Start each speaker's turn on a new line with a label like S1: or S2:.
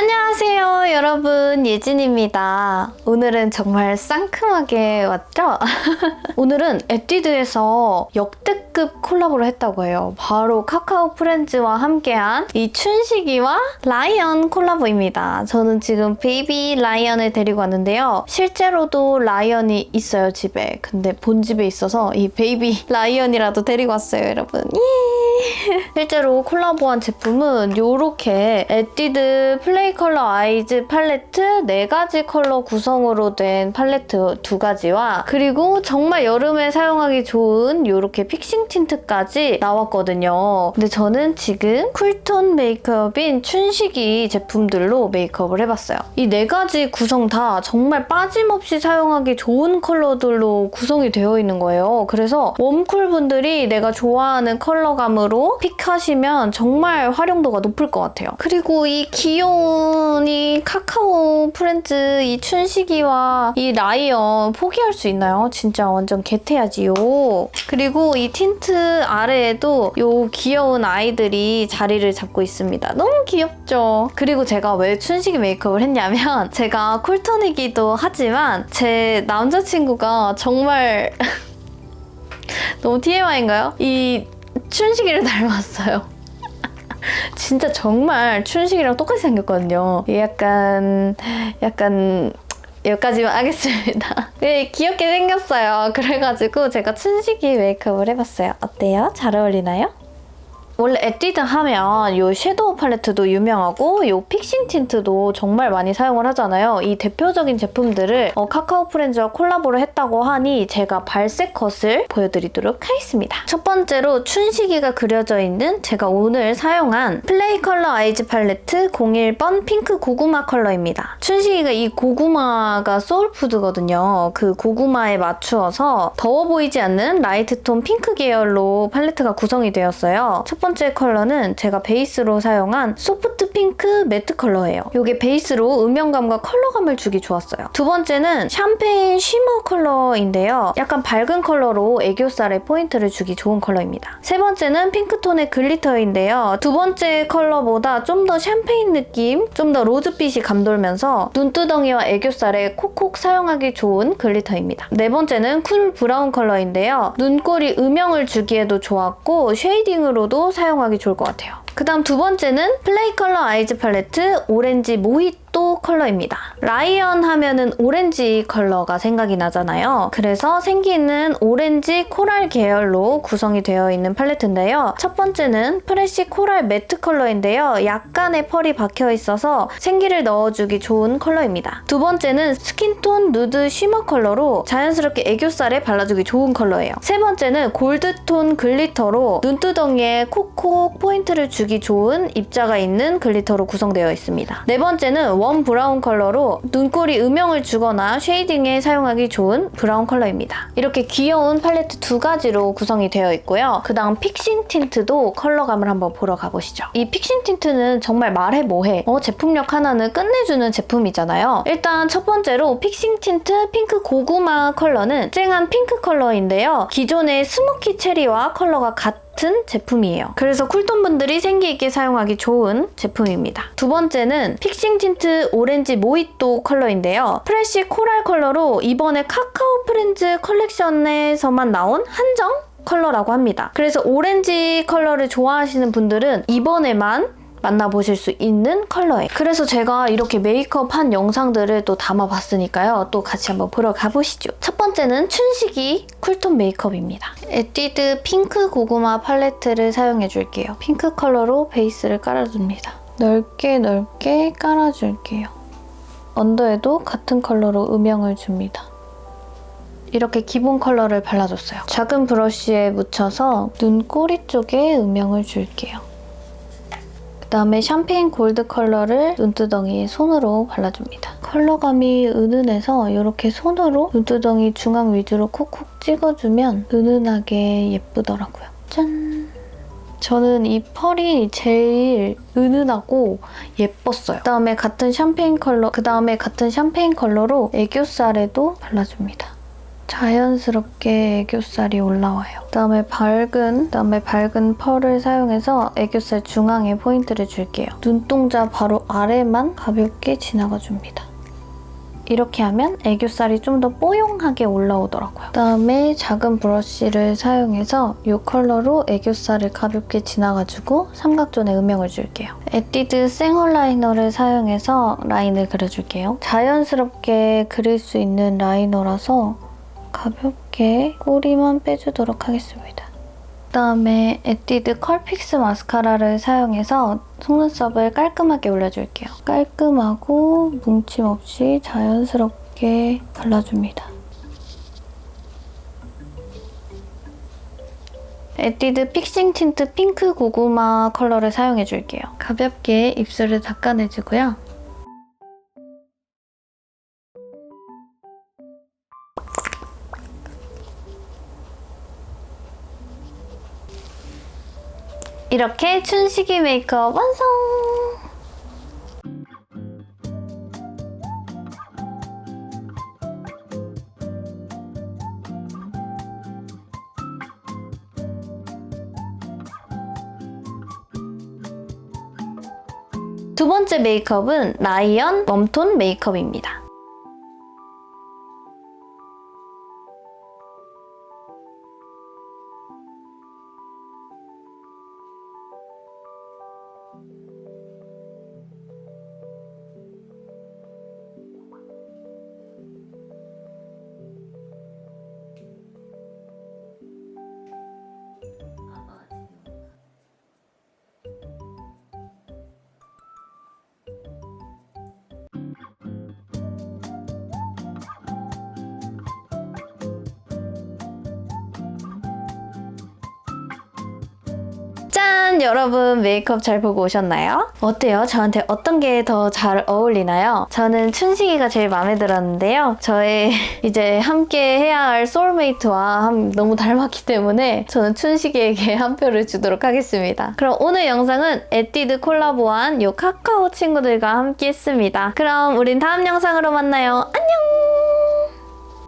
S1: 안녕하세요, 여러분. 예진입니다. 오늘은 정말 상큼하게 왔죠? 오늘은 에뛰드에서 역대 급 콜라보를 했다고 해요. 바로 카카오 프렌즈와 함께한 이 춘식이와 라이언 콜라보입니다. 저는 지금 베이비 라이언을 데리고 왔는데요. 실제로도 라이언이 있어요, 집에. 근데 본 집에 있어서 이 베이비 라이언이라도 데리고 왔어요, 여러분. 예! 실제로 콜라보한 제품은 이렇게 에뛰드 플레이 컬러 아이즈 팔레트 4가지 컬러 구성으로 된 팔레트 두 가지와 그리고 정말 여름에 사용하기 좋은 이렇게 픽싱 틴트까지 나왔거든요. 근데 저는 지금 쿨톤 메이크업인 춘식이 제품들로 메이크업을 해봤어요. 이 네 가지 구성 다 정말 빠짐없이 사용하기 좋은 컬러들로 구성이 되어 있는 거예요. 그래서 웜쿨 분들이 내가 좋아하는 컬러감으로 픽하시면 정말 활용도가 높을 것 같아요. 그리고 이 귀여운 이 카카오 프렌즈 이 춘식이와 이 라이언 포기할 수 있나요? 진짜 완전 개태야지요. 그리고 이 틴트 아래에도 요 귀여운 아이들이 자리를 잡고 있습니다. 너무 귀엽죠? 그리고 제가 왜 춘식이 메이크업을 했냐면 제가 쿨톤이기도 하지만 제 남자친구가 정말 너무 TMI인가요? 이 춘식이를 닮았어요. 진짜 정말 춘식이랑 똑같이 생겼거든요. 약간 약간 여기까지만 하겠습니다. 네, 귀엽게 생겼어요. 그래가지고 제가 춘식이 메이크업을 해봤어요. 어때요? 잘 어울리나요? 원래 에뛰드 하면 이 섀도우 팔레트도 유명하고 이 픽싱 틴트도 정말 많이 사용을 하잖아요. 이 대표적인 제품들을 어, 카카오 프렌즈와 콜라보를 했다고 하니 제가 발색 컷을 보여드리도록 하겠습니다. 첫 번째로 춘식이가 그려져 있는 제가 오늘 사용한 플레이 컬러 아이즈 팔레트 01번 핑크 고구마 컬러입니다. 춘식이가 이 고구마가 소울푸드거든요. 그 고구마에 맞추어서 더워 보이지 않는 라이트 톤 핑크 계열로 팔레트가 구성이 되었어요. 첫 번째 컬러는 제가 베이스로 사용한 소프트 핑크 매트 컬러예요. 이게 베이스로 음영감과 컬러감을 주기 좋았어요. 두 번째는 샴페인 쉬머 컬러인데요. 약간 밝은 컬러로 애교살에 포인트를 주기 좋은 컬러입니다. 세 번째는 핑크톤의 글리터인데요. 두 번째 컬러보다 좀 더 샴페인 느낌, 좀 더 로즈빛이 감돌면서 눈두덩이와 애교살에 콕콕 사용하기 좋은 글리터입니다. 네 번째는 쿨 브라운 컬러인데요. 눈꼬리 음영을 주기에도 좋았고 쉐이딩으로도 사용하기 좋을 것 같아요. 그 다음 두 번째는 플레이 컬러 아이즈 팔레트 오렌지 모히또 컬러입니다. 라이언 하면은 오렌지 컬러가 생각이 나잖아요. 그래서 생기는 오렌지 코랄 계열로 구성이 되어 있는 팔레트인데요. 첫 번째는 프레쉬 코랄 매트 컬러인데요. 약간의 펄이 박혀 있어서 생기를 넣어주기 좋은 컬러입니다. 두 번째는 스킨톤 누드 쉬머 컬러로 자연스럽게 애교살에 발라주기 좋은 컬러예요. 세 번째는 골드톤 글리터로 눈두덩이에 콕콕 포인트를 주기 좋은 입자가 있는 글리터로 구성되어 있습니다. 네 번째는 웜 브라운 컬러로 눈꼬리 음영을 주거나 쉐이딩에 사용하기 좋은 브라운 컬러입니다. 이렇게 귀여운 팔레트 두 가지로 구성이 되어 있고요. 그 다음 픽싱 틴트도 컬러감을 한번 보러 가보시죠. 이 픽싱 틴트는 정말 말해 뭐해 어, 제품력 하나는 끝내주는 제품이잖아요. 일단 첫 번째로 픽싱 틴트 핑크 고구마 컬러는 쨍한 핑크 컬러인데요. 기존의 스모키 체리와 컬러가 같은 같은 제품이에요. 그래서 쿨톤 분들이 생기 있게 사용하기 좋은 제품입니다. 두 번째는 픽싱 틴트 오렌지 모히또 컬러인데요. 프레쉬 코랄 컬러로 이번에 카카오 프렌즈 컬렉션에서만 나온 한정 컬러라고 합니다. 그래서 오렌지 컬러를 좋아하시는 분들은 이번에만 만나보실 수 있는 컬러예요. 그래서 제가 이렇게 메이크업 한 영상들을 또 담아봤으니까요. 또 같이 한번 보러 가보시죠. 첫 번째는 춘식이 쿨톤 메이크업입니다. 에뛰드 핑크 고구마 팔레트를 사용해줄게요. 핑크 컬러로 베이스를 깔아줍니다. 넓게 넓게 깔아줄게요. 언더에도 같은 컬러로 음영을 줍니다. 이렇게 기본 컬러를 발라줬어요. 작은 브러쉬에 묻혀서 눈꼬리 쪽에 음영을 줄게요. 그다음에 샴페인 골드 컬러를 눈두덩이에 손으로 발라줍니다. 컬러감이 은은해서 이렇게 손으로 눈두덩이 중앙 위주로 콕콕 찍어주면 은은하게 예쁘더라고요. 짠! 저는 이 펄이 제일 은은하고 예뻤어요. 그다음에 같은 샴페인 컬러, 그다음에 같은 샴페인 컬러로 애교살에도 발라줍니다. 자연스럽게 애교살이 올라와요. 그다음에 밝은, 그다음에 밝은 펄을 사용해서 애교살 중앙에 포인트를 줄게요. 눈동자 바로 아래만 가볍게 지나가 줍니다. 이렇게 하면 애교살이 좀 더 뽀용하게 올라오더라고요. 그다음에 작은 브러쉬를 사용해서 이 컬러로 애교살을 가볍게 지나가주고 삼각존에 음영을 줄게요. 에뛰드 생얼 라이너를 사용해서 라인을 그려줄게요. 자연스럽게 그릴 수 있는 라이너라서 가볍게 꼬리만 빼주도록 하겠습니다. 그다음에 에뛰드 컬픽스 마스카라를 사용해서 속눈썹을 깔끔하게 올려줄게요. 깔끔하고 뭉침 없이 자연스럽게 발라줍니다. 에뛰드 픽싱 틴트 핑크 고구마 컬러를 사용해줄게요. 가볍게 입술을 닦아내주고요. 이렇게 춘식이 메이크업 완성! 두 번째 메이크업은 라이언 웜톤 메이크업입니다. 짠! 여러분 메이크업 잘 보고 오셨나요? 어때요? 저한테 어떤 게 더 잘 어울리나요? 저는 춘식이가 제일 마음에 들었는데요. 저의 이제 함께 해야 할 소울메이트와 함- 너무 닮았기 때문에 저는 춘식이에게 한 표를 주도록 하겠습니다. 그럼 오늘 영상은 에뛰드 콜라보한 요 카카오 친구들과 함께 했습니다. 그럼 우린 다음 영상으로 만나요. 안녕!